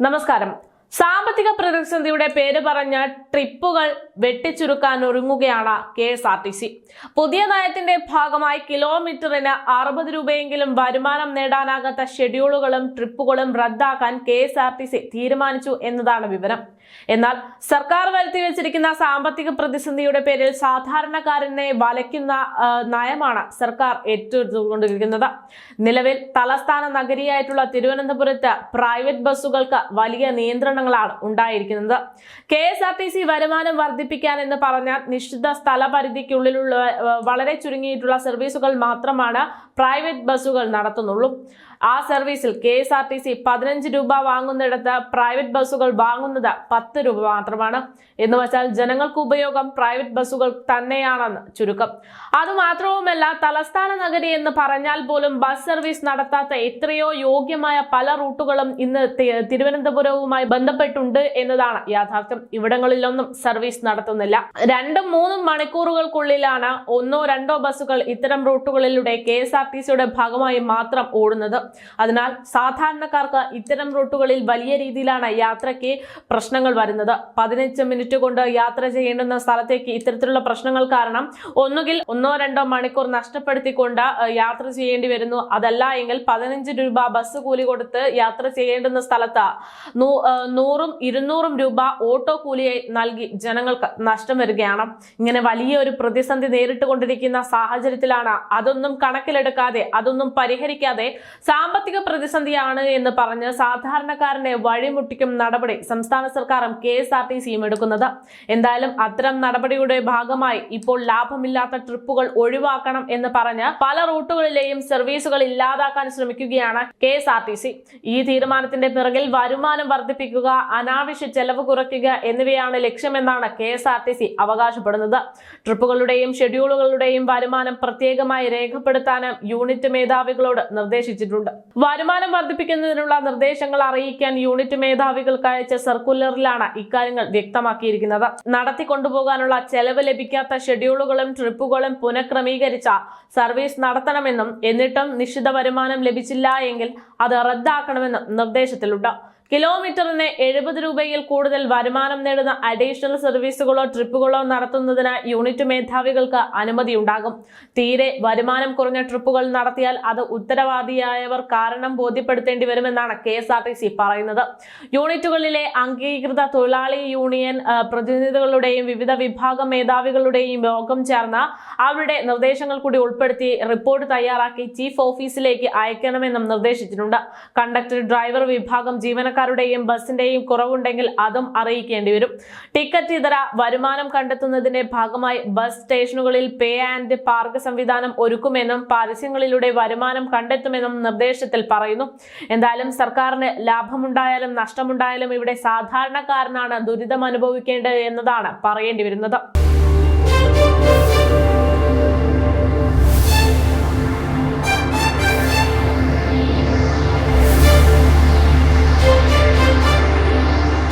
നമസ്കാരം. സാമ്പത്തിക പ്രതിസന്ധിയുടെ പേര് പറഞ്ഞ ട്രിപ്പുകൾ വെട്ടിച്ചുരുക്കാൻ ഒരുങ്ങുകയാണ് K S R T C. പുതിയ നയത്തിന്റെ ഭാഗമായി കിലോമീറ്ററിന് അറുപത് രൂപയെങ്കിലും വരുമാനം നേടാനാകാത്ത ഷെഡ്യൂളുകളും ട്രിപ്പുകളും റദ്ദാക്കാൻ K S R T C തീരുമാനിച്ചു എന്നതാണ് വിവരം. എന്നാൽ സർക്കാർ വരുത്തി വെച്ചിരിക്കുന്ന സാമ്പത്തിക പ്രതിസന്ധിയുടെ പേരിൽ സാധാരണക്കാരനെ വലയ്ക്കുന്ന നയമാണ് സർക്കാർ ഏറ്റെടുത്തുകൊണ്ടിരിക്കുന്നത്. നിലവിൽ തലസ്ഥാന നഗരിയായിട്ടുള്ള തിരുവനന്തപുരത്ത് പ്രൈവറ്റ് ബസ്സുകൾക്ക് വലിയ നിയന്ത്രണങ്ങളാണ് ഉണ്ടായിരിക്കുന്നത്. K S R T C വരുമാനം വർദ്ധിപ്പിക്കാൻ എന്ന് പറഞ്ഞാൽ നിശ്ചിത സ്ഥലപരിധിക്കുള്ളിലുള്ള വളരെ ചുരുങ്ങിയിട്ടുള്ള സർവീസുകൾ മാത്രമാണ് പ്രൈവറ്റ് ബസ്സുകൾ നടത്തുന്നുള്ളൂ. ആ സർവീസിൽ K S R T C പതിനഞ്ച് രൂപ വാങ്ങുന്നിടത്ത് പ്രൈവറ്റ് ബസ്സുകൾ വാങ്ങുന്നത് പത്ത് രൂപ മാത്രമാണ്. എന്ന് വെച്ചാൽ ജനങ്ങൾക്ക് ഉപയോഗം പ്രൈവറ്റ് ബസ്സുകൾ തന്നെയാണെന്ന് ചുരുക്കം. അതുമാത്രവുമല്ല തലസ്ഥാന നഗരി എന്ന് പറഞ്ഞാൽ പോലും ബസ് സർവീസ് നടത്താത്ത എത്രയോ യോഗ്യമായ പല റൂട്ടുകളും ഇന്ന് തിരുവനന്തപുരവുമായി തിരുവനന്തപുരവുമായി ബന്ധപ്പെട്ടുണ്ട് എന്നതാണ് യാഥാർത്ഥ്യം. ഇവിടങ്ങളിലൊന്നും സർവീസ് നടത്തുന്നില്ല. രണ്ടും മൂന്നും മണിക്കൂറുകൾക്കുള്ളിലാണ് ഒന്നോ രണ്ടോ ബസ്സുകൾ ഇത്തരം റൂട്ടുകളിലൂടെ കെ എസ് ആർ ടി സിയുടെ ഭാഗമായി മാത്രം ഓടുന്നത്. അതിനാൽ സാധാരണക്കാർക്ക് ഇത്തരം റൂട്ടുകളിൽ വലിയ രീതിയിലാണ് യാത്രയ്ക്ക് പ്രശ്നങ്ങൾ വരുന്നത്. പതിനഞ്ച് മിനിറ്റ് കൊണ്ട് യാത്ര ചെയ്യേണ്ടുന്ന സ്ഥലത്തേക്ക് ഇത്തരത്തിലുള്ള പ്രശ്നങ്ങൾ കാരണം ഒന്നുകിൽ ഒന്നോ രണ്ടോ മണിക്കൂർ നഷ്ടപ്പെടുത്തിക്കൊണ്ട് യാത്ര ചെയ്യേണ്ടി വരുന്നു. അതല്ല എങ്കിൽ പതിനഞ്ച് രൂപ ബസ് കൂലി കൊടുത്ത് യാത്ര ചെയ്യേണ്ടുന്ന സ്ഥലത്ത് നൂറും ഇരുന്നൂറും രൂപ ഓട്ടോ കൂലിയായി നൽകി ജനങ്ങൾക്ക് നഷ്ടം വരികയാണ്. ഇങ്ങനെ വലിയ ഒരു പ്രതിസന്ധി നേരിട്ടുകൊണ്ടിരിക്കുന്ന സാഹചര്യത്തിലാണ് അതൊന്നും കണക്കിലെടുക്കാതെ അതൊന്നും പരിഹരിക്കാതെ സാമ്പത്തിക പ്രതിസന്ധിയാണ് എന്ന് പറഞ്ഞ് സാധാരണക്കാരനെ വഴിമുട്ടിക്കും നടപടി സംസ്ഥാന സർക്കാരും കെ എസ് ആർ ടി സിയും എടുക്കുന്നത്. എന്തായാലും അത്തരം നടപടിയുടെ ഭാഗമായി ഇപ്പോൾ ലാഭമില്ലാത്ത ട്രിപ്പുകൾ ഒഴിവാക്കണം എന്ന് പറഞ്ഞ് പല റൂട്ടുകളിലെയും സർവീസുകൾ ഇല്ലാതാക്കാൻ ശ്രമിക്കുകയാണ് കെ ഈ തീരുമാനത്തിന്റെ പിറകിൽ വരുമാനം വർദ്ധിപ്പിക്കുക അനാവശ്യ ചെലവ് കുറയ്ക്കുക എന്നിവയാണ് ലക്ഷ്യമെന്നാണ് K S R T C അവകാശപ്പെടുന്നത്. ട്രിപ്പുകളുടെയും ഷെഡ്യൂളുകളുടെയും വരുമാനം പ്രത്യേകമായി രേഖപ്പെടുത്താനും യൂണിറ്റ് മേധാവികളോട് നിർദ്ദേശിച്ചിട്ടുണ്ട്. വരുമാനം വർദ്ധിപ്പിക്കുന്നതിനുള്ള നിർദ്ദേശങ്ങൾ അറിയിക്കാൻ യൂണിറ്റ് മേധാവികൾക്ക് അയച്ച സർക്കുലറിലാണ് ഇക്കാര്യങ്ങൾ വ്യക്തമാക്കിയിരിക്കുന്നത്. നടത്തിക്കൊണ്ടുപോകാനുള്ള ചെലവ് ലഭിക്കാത്ത ഷെഡ്യൂളുകളും ട്രിപ്പുകളും പുനഃക്രമീകരിച്ച സർവീസ് നടത്തണമെന്നും എന്നിട്ടും നിശ്ചിത വരുമാനം ലഭിച്ചില്ല എങ്കിൽ അത് റദ്ദാക്കണമെന്നും നിർദ്ദേശത്തിലുണ്ട്. കിലോമീറ്ററിന് എഴുപത് രൂപയിൽ കൂടുതൽ വരുമാനം നേടുന്ന അഡീഷണൽ സർവീസുകളോ ട്രിപ്പുകളോ നടത്തുന്നതിന് യൂണിറ്റ് മേധാവികൾക്ക് അനുമതിയുണ്ടാകും. തീരെ വരുമാനം കുറഞ്ഞ ട്രിപ്പുകൾ നടത്തിയാൽ അത് ഉത്തരവാദിയായവർ കാരണം ബോധ്യപ്പെടുത്തേണ്ടി വരുമെന്നാണ് K S R T C പറയുന്നത്. യൂണിറ്റുകളിലെ അംഗീകൃത തൊഴിലാളി യൂണിയൻ പ്രതിനിധികളുടെയും വിവിധ വിഭാഗ മേധാവികളുടെയും യോഗം ചേർന്ന് അവരുടെ നിർദ്ദേശങ്ങൾ കൂടി ഉൾപ്പെടുത്തി റിപ്പോർട്ട് തയ്യാറാക്കി ചീഫ് ഓഫീസിലേക്ക് അയക്കണമെന്നും നിർദ്ദേശിച്ചിട്ടുണ്ട്. കണ്ടക്ടർ ഡ്രൈവർ വിഭാഗം ജീവനക്കാരുടെയും ബസിന്റെയും കുറവുണ്ടെങ്കിൽ അതും അറിയിക്കേണ്ടി വരും. ടിക്കറ്റ് ഇതര വരുമാനം കണ്ടെത്തുന്നതിന്റെ ഭാഗമായി ബസ് സ്റ്റേഷനുകളിൽ പേ ആൻഡ് പാർക്ക് സംവിധാനം ഒരുക്കുമെന്നും പരസ്യങ്ങളിലൂടെ വരുമാനം കണ്ടെത്തുമെന്നും നിർദ്ദേശത്തിൽ പറയുന്നു. എന്തായാലും സർക്കാരിന് ലാഭമുണ്ടായാലും നഷ്ടമുണ്ടായാലും ഇവിടെ സാധാരണക്കാരനാണ് ദുരിതം അനുഭവിക്കേണ്ടത് എന്നതാണ് പറയേണ്ടി വരുന്നത്.